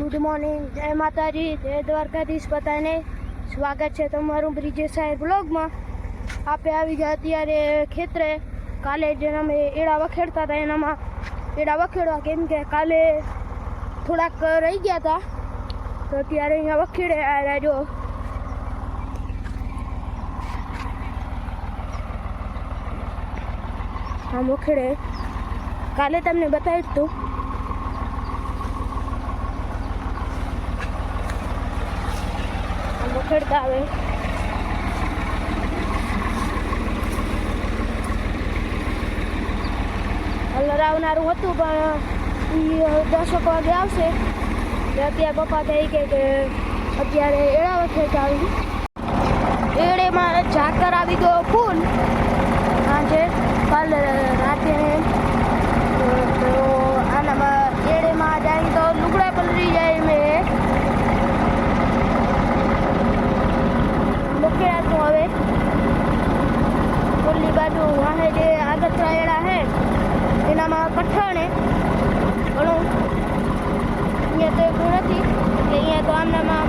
Good morning, જય માતાજી, જય દ્વારકાધીશ બધાને. સ્વાગત છે તમારું બ્રિજેશ સાહેબ બ્લોગમાં આપણે આવી ગયા અત્યારે ખેતરે. કાલે જે અમે એડા વખેડતા હતા એનામાં. એડા વખેડવા કેમ કે કાલે થોડાક રહી ગયા હતા. તો અત્યારે અહીંયા વખેડે આવ્યા જો. આમ વખેડે. કાલે તમને બતાવ્યું હતું આવે. કલર આવનારું હતું, પણ એ દસક વાગે આવશે. અત્યારે પપ્પા કહે કે અત્યારે એળા વખતે આવી. એળેમાં ઝાકર આવી ગયો ફૂલ. સાંજે કાલ રાતે તો આનામાં એળેમાં જાય તો લુગડા પલરી જાય મેં મુકેલાતું હવે ઓલી બાજુ વાહે જે આગતરા એળા હે એનામાં કઠણ હે ઘણું અહીંયા તો એટલું નથી એટલે અહીંયા તો આમનામાં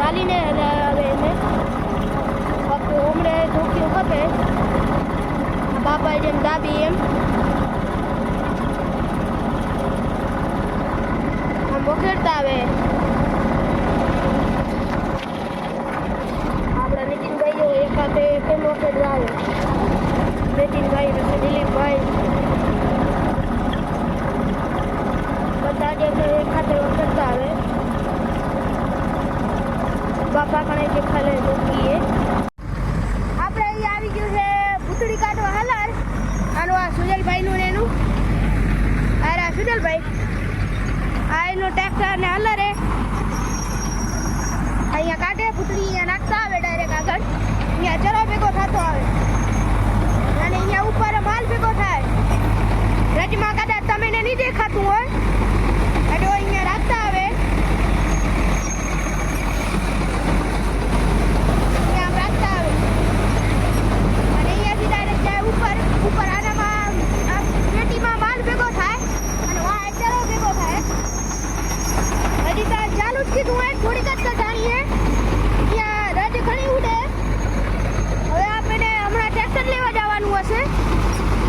ચાલીને આવે એને ફક્ત હમણે ધોક્યું ખપે બાપા જેમ દાબી એમ આમ વખેડતા આવે આપણા નીતિનભાઈ જો એક હાથે કેમ વખેડવા આવે નીતિનભાઈ પછી દિલીપભાઈ બધા જે છે એક હાથે વખેડતા આવે બાપા કણે જે ખાલે મૂકીએ આપણે અહીંયા આવી ગયું છે પૂતળી કાઢવા હલાર આનું આ સુજલભાઈનું ને એનું અરે આ આ એનું ટ્રેક્ટર ને હલરે અહીંયા કાઢે, પૂતળી અહીંયા નાખતા આવે ડાયરેક્ટ આગળ. અહીંયા ચરો ભેગો થતો આવે. અને અહીંયા ઉપર માલ ભેગો થાય. રજમાં કદાચ તમને નહીં દેખાતું હોય એટલે અહીંયા રાખતા આવે અહીંયા આમ રાખતા આવે અને અહીંયાથી ડાયરેક્ટ જાય ઉપર ઉપર આનામાં આમ પેટીમાં માલ ભેગો થાય અને વાહ ચરો ભેગો થાય હજી તો ચાલુ જ કીધું હોય થોડીક જ તો જાણીએ ત્યાં રજ ઘણી ઉડે હવે આપણે હમણાં ટ્રેક્ટર લેવા જવાનું હશે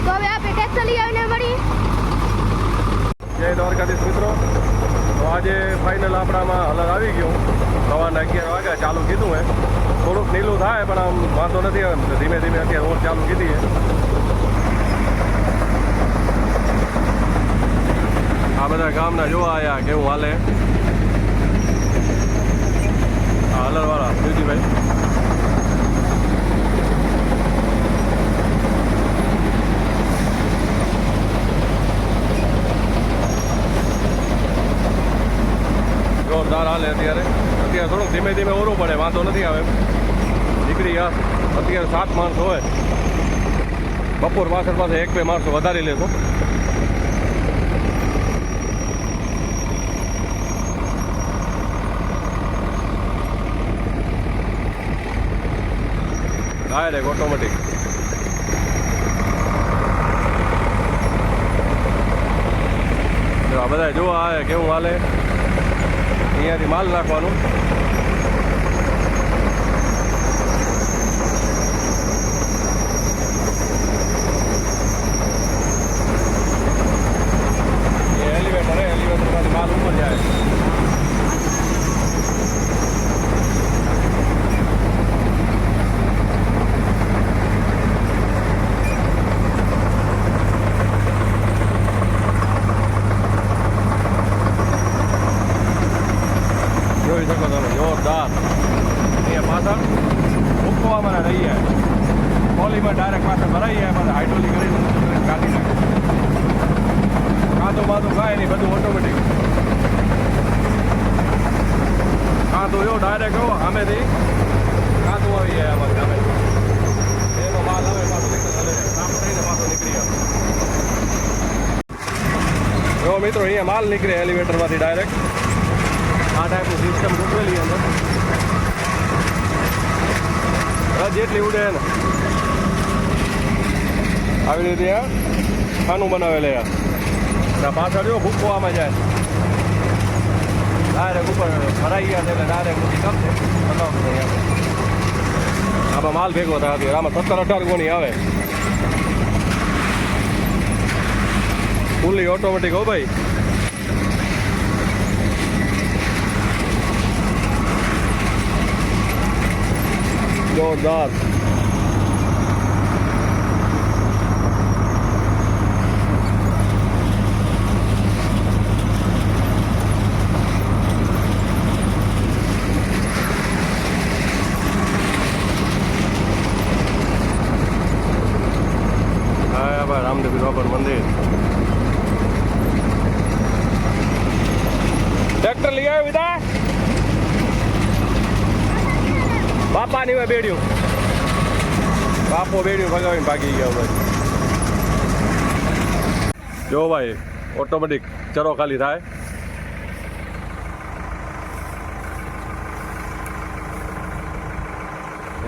તો હવે આપણે ટ્રેક્ટર લઈ આવીને મળી જય દ્વારકાધીશ મિત્રો તો આજે ફાઇનલ આપણામાં હલર આવી ગયો સવારના અગિયાર વાગ્યા ચાલુ કીધું હે થોડુંક નીલું થાય પણ આમ વાંધો નથી આવે ધીમે ધીમે અત્યારે ઓર ચાલુ કીધી હે આ ગામના જોવા આવ્યા કેવું હાલે? હલરવાળા સુજીભાઈ જોરદાર હાલે અત્યારે. અત્યારે થોડુંક ધીમે ધીમે ઓરું પડે, વાંધો નથી આવે. દીકરી ગયા. અત્યારે સાત માણસો હોય. બપોર પાછળ પાસે એક બે માણસો વધારી લેશો ડાયરેક્ટ ઓટોમેટિક આ બધા જોવા આવે કેવું હાલે? અહીંયાથી માલ નાખવાનું એ એલિવેટર હે એલિવેટરમાંથી માલ ઉપર જાય જોઈ શકો તમે જોરદાર અહીંયા પાછળ મૂકવામાં રહી જાય પોલીમાં ડાયરેક્ટ પાછળ ભરાઈ જાય પાછળ હાઇડ્રોલિક કરીને કાઢી નાખે. કાંતો બાંધો કાંઈ નહીં, બધું ઓટોમેટિક કાંતો જો ડાયરેક્ટ એવો, સામેથી કાંતો આવી જાય આમાં સામે. એનો માલ આવે, પાછો થઈને પાછો નીકળી આવે. જો મિત્રો, અહીંયા માલ નીકળે એલિવેટરમાંથી ડાયરેક્ટ આ ટાઈપની સિસ્ટમ ગોઠવેલી અંદર. જેટલી ઉડે ને આવી રીતે ખાનું બનાવેલે આ. પાછળ જો ભૂખો આમાં જાય. ડાયરેક્ટ ઉપર ભરાઈ ગયા છે એટલે ડાયરેક્ટ મૂકી કરશે આમાં માલ ભેગો થાય આમાં સત્તર અઢાર ગોણી આવે. ફૂલી ઓટોમેટિક હો ભાઈ. જોરદાર હા ભાઈ રામદેવ બાબર મંદિર ટ્રેક્ટર લઈ આવ્યો વિદા બાપાની હોય બેડ્યું. બાપો બેડ્યું ભગાવીને ભાગી ગયો ભાઈ. જો ભાઈ ઓટોમેટિક ચરો ખાલી થાય.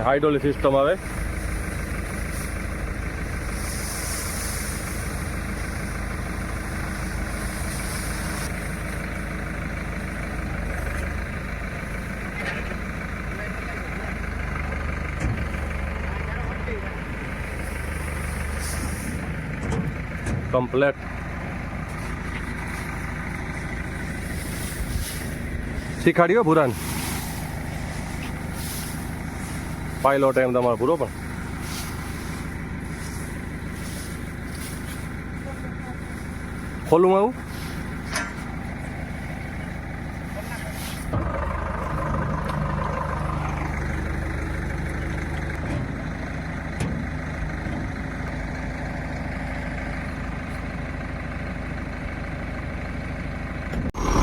હાઇડ્રોલિક સિસ્ટમ આવે. કમ્પ્લેટ. શીખાડ્યો ભૂરાન. પાયલો એમ તમારો પૂરો પણ. ખોલું આવું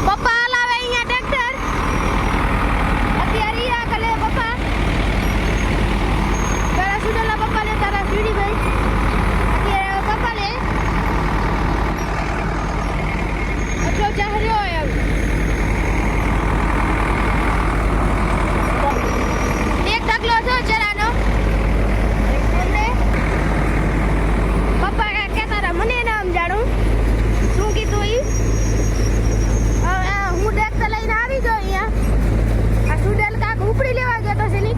પપ્પા લાવે અહીંયા ટ્રેક્ટર અત્યારે ઈ આગળ લે પપ્પા પેલા સુડેલા પપ્પા લે તારા સીડી ભાઈ અત્યારે પપ્પા લે એટલો ચાહર્યો હોય એમ એક ઢગલો છો ચરાનો એટલે પપ્પા કહેતા હતા મને નામ જાણું શું કીધું ઈ હવે હું ટ્રેક્ટર લઈને આવી ગયો અહીંયા આ સુડેલ કાક ઉપડી લેવા ગયો તો સેલી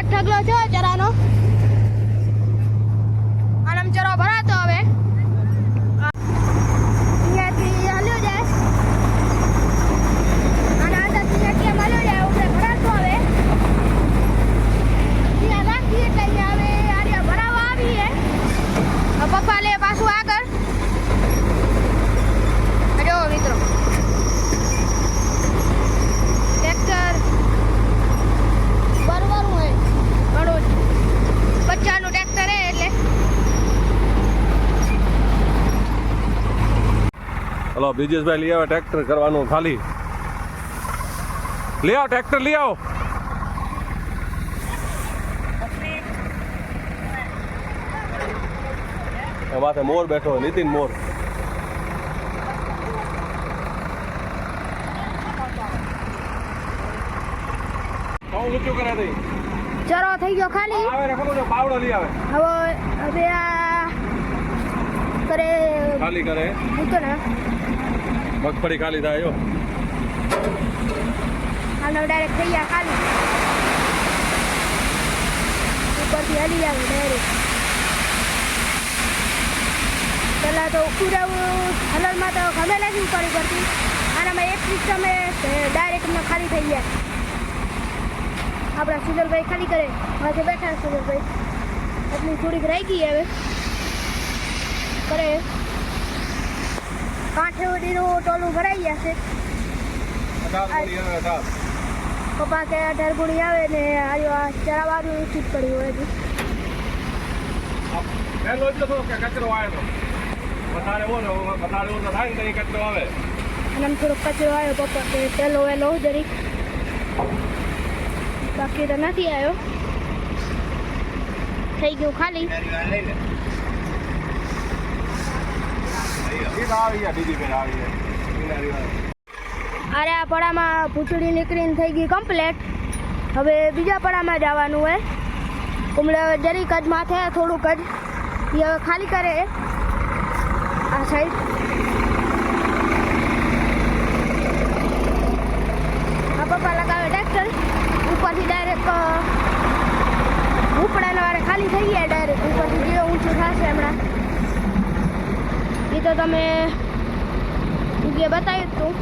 એક ઢગલો છે ચરાનો આનામ ચરો ભરાતો હવે અહીંયાથી હાલ્યો જાય અને આનાથી એટીએમ હાલ્યો જાય ઉપર ભરાતો હવે ત્યાં રાખીએ એટલે અહીંયા હવે આર્યા ભરાવા આવીએ હવે પપ્પા લે પાછું આગળ જો મિત્રો ટ્રેક્ટર બરવાનું હોય ઘણું જ બચ્ચાનું ટ્રેક્ટર હે એટલે હલો બ્રિજેશભાઈ લઈ આવે ટ્રેક્ટર કરવાનું ખાલી. લઈ આવો ટ્રેક્ટર લઈ આવો. એ માથે મોર બેઠો નીતિન મોર. ચરો થઈ ગયો ખાલી. પાવડો લઈ આવે. હવે હવે આ કરે. ખાલી કરે. મૂકો ને. મગફળી ખાલી થાય જો ડાયરેક્ટ થઈ ગયા ખાલી. ઉપરથી હલી આવે ડાયરેક્ટ પહેલાં તો ઉડાવું હલરમાં તો ગમે લાગી ઉપાડી પડતી. આનામાં એક સિસ્ટમે ડાયરેક્ટ ખાલી થઈ ગયા આપણા સુજલભાઈ ખાલી કરે. માથે બેઠા સુજલભાઈ. એટલી થોડીક રહી ગઈ હવે. કરે. કાંઠે ઓડીનું ટોલું ભરાઈ અઢાર. પપ્પા કે અઢાર ગુણી આવે ને ચરાવાનું ચૂપ કર્યું હોય પહેલો જ હતો કે કચરો આવ્યો વધારે ઓછો વધારે ઓછો થાય ને કચરો આવે. અને થોડોક કચરો આવ્યો પપ્પા કે જરીક બાકી તો નથી આવ્યો થઈ ગયું ખાલી. અરે આ પડામાં પૂછડી નીકળીને થઈ ગઈ કમ્પ્લેટ હવે બીજા પડામાં જવાનું હોય કુમળે જરી કદ માથે, થોડુંક જ. એ ખાલી કરે આ સાઈડ હા પપ્પા લગાવે ટ્રેક્ટર ઉપરથી ડાયરેક્ટ ઉપડાના વાળા ખાલી થઈ ગયા ડાયરેક્ટ ઉપરથી જે ઊંચું થશે હમણાં. તું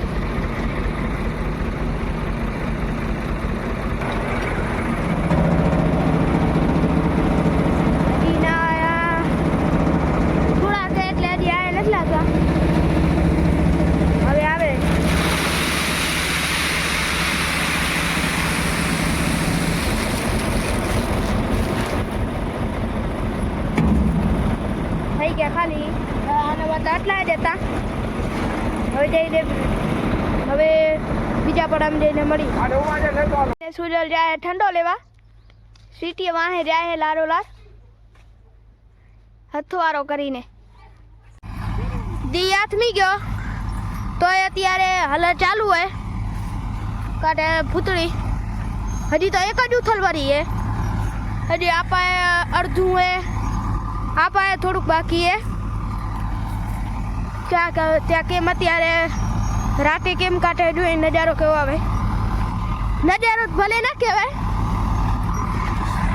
હજી ના આયા. થોડા છે એટલે હજી આયા નથી લાગતા હવે આવે થઈ ગયા ખાલી આના આટલા જ હતા. હવે જઈને હવે બીજા પડામાં જઈને મળી. સુજલ જાય ઠંડો લેવા. સીટી વાહે જાય લારો લાર. હથવારો કરીને. દી આથમી ગયો. તોય અત્યારે હલર ચાલુ હે. કાઢે ભૂતળી. હજી તો એક જ ઉથલવારી હે. હજી આપાએ અડધું હે. આપાએ થોડુંક બાકી હે. ત્યાં ત્યાં કેમ અત્યારે રાતે કેમ કાઢે જોઈએ નજારો કેવો આવે? નજારો ભલે ના કહેવાય,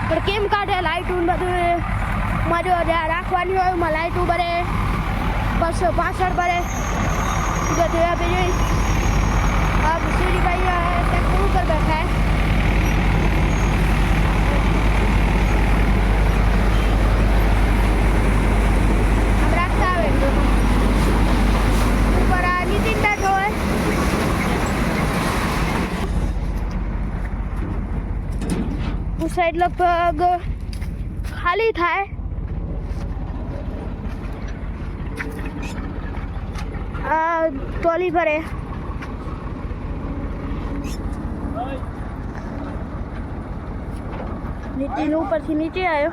પણ કેમ કાઢે લાઇટું બધું મજો રાખવાની હોય, એમાં લાઇટું ભરે પાછળ ભરે બધું આપી જોઈ આ સૂર્યભાઈ ટ્રેક્ટર ઉપર બેઠા હે આમ રાખતા આવે તો ઉપર આ નીતિન બેઠો હોય ઉસ સાઈડ લગભગ ખાલી થાય. આ ટોલી ભરે. નીતિન ઉપરથી નીચે આવ્યો.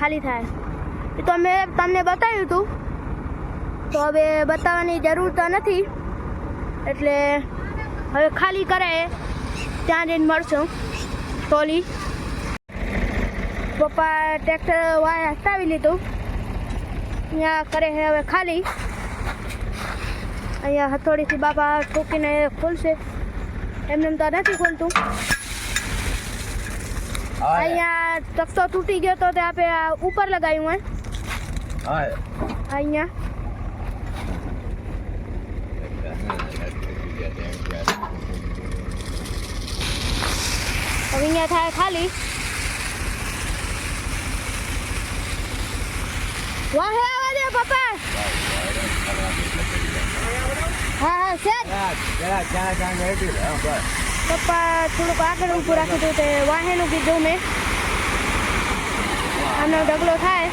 ખાલી થાય. તો મેં તમને બતાવ્યું હતું તો હવે બતાવવાની જરૂર તો નથી. એટલે હવે ખાલી કરે ત્યાં જઈને મળશું. ટોલી પપ્પા ટ્રેક્ટર વાય હટાવી લીધું. અહીંયા કરે છે હવે ખાલી. અહીંયા હથોડીથી બાપા ઠોકીને ખોલશે. એમને તો નથી ખોલતું. અહીંયા તખતો તૂટી ગયો તો તે આપણે ઉપર લગાવ્યું હોય. અહીંયા. હવે થાય ખાલી. વાહે આવવા દે પપ્પા. હા હા સેજ પપ્પા, થોડુંક આગળ ઊભું રાખ્યું હતું તે વાહેનું કીધું મેં આનો ડગલો થાય.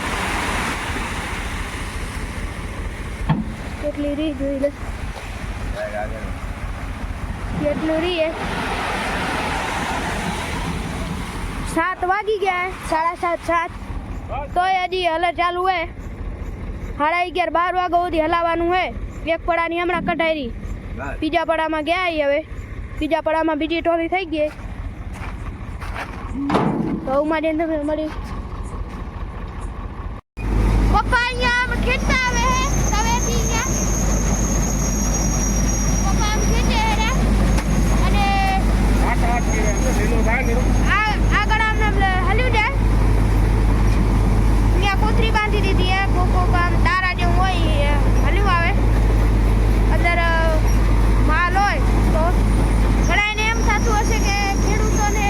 કેટલી રી જોઈ લે. કેટલું રી એ સાત વાગી ગયા સાડા સાત સાત. તોય હજી હલર ચાલુ હે. સાડા અગિયાર બાર વાગ્યા સુધી હલાવવાનું હે. એક પડાની હમણાં કઢાઈ. બીજા પડામાં ગયા એ હવે. બીજા પડામાં બીજી ટોલી થઈ ગઈ તો હું જઈને તમે મળી પપ્પા અહીંયા આમ ખેંચતા આવે હે તવેથી અહીંયા પપ્પા આમ ખેંચે હે રે. અને આ આગળ આમ આમ હલ્યું જાય ત્યાં કોથરી બાંધી દીધી હે કોક કોક આમ તારા જેવું હોય એ હલ્યું આવે અંદર અ, માલ હોય તો ઘણાને એમ થતું હશે કે ખેડૂતોને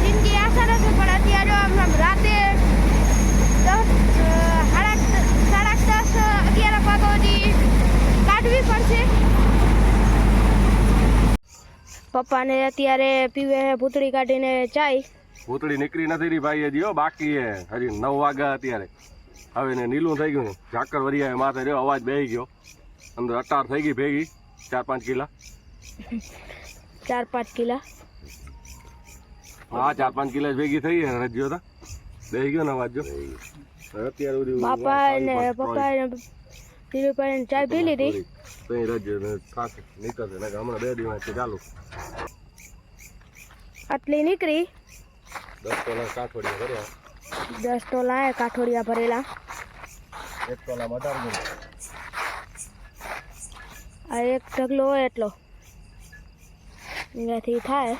જિંદગી આસાન હશે પણ અત્યારે આમ આમ રાતે દસ અ, સાડા સાડા દસ અગિયાર વાગ્યા સુધી કાઢવી પડશે પપ્પાને અત્યારે પીવે ભૂતળી કાઢીને ચાય. ભૂતળી નીકળી નથી રહી ભાઈ હજી હો બાકી હે. હજી નવ વાગ્યા અત્યારે. હવે ને નીલું થઈ ગયું. ઝાકર વરિયા માથે રહ્યો અવાજ બેહી ગયો. અંદર અટાર થઈ ગઈ ભેગી ચાર પાંચ કિલા. ચાર પાંચ કિલા. હા ચાર પાંચ કિલા જ ભેગી થઈ હે રજ્યો હતા બેહી ગયો ને અવાજ જો. અત્યારે બાપા ને પપ્પા ને ધીરુભાઈ ચાય પી લીધી. રજ્યો ને થાક નીકળશે ને હમણાં બે દિવસ ચાલુ આટલી નીકળી. દસ તોલા કાઠોડિયા ભર્યા દસ ટોલા હે કાઠોડિયા ભરેલા. એક તોલા અઢાર ગુણ આ એક ઢગલો હોય એટલો. અહીંયાથી થાય.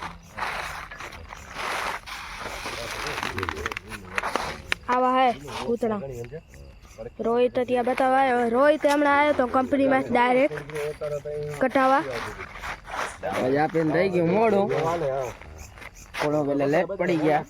આવા હે પૂતળા રોહિત ત્યાં બતાવવા આવ્યો. રોહિત હમણાં આવ્યો તો કંપનીમાં ડાયરેક્ટ કટાવા આપીને થઈ ગયું મોડું. થોડો પેલા લેટ પડી ગયા.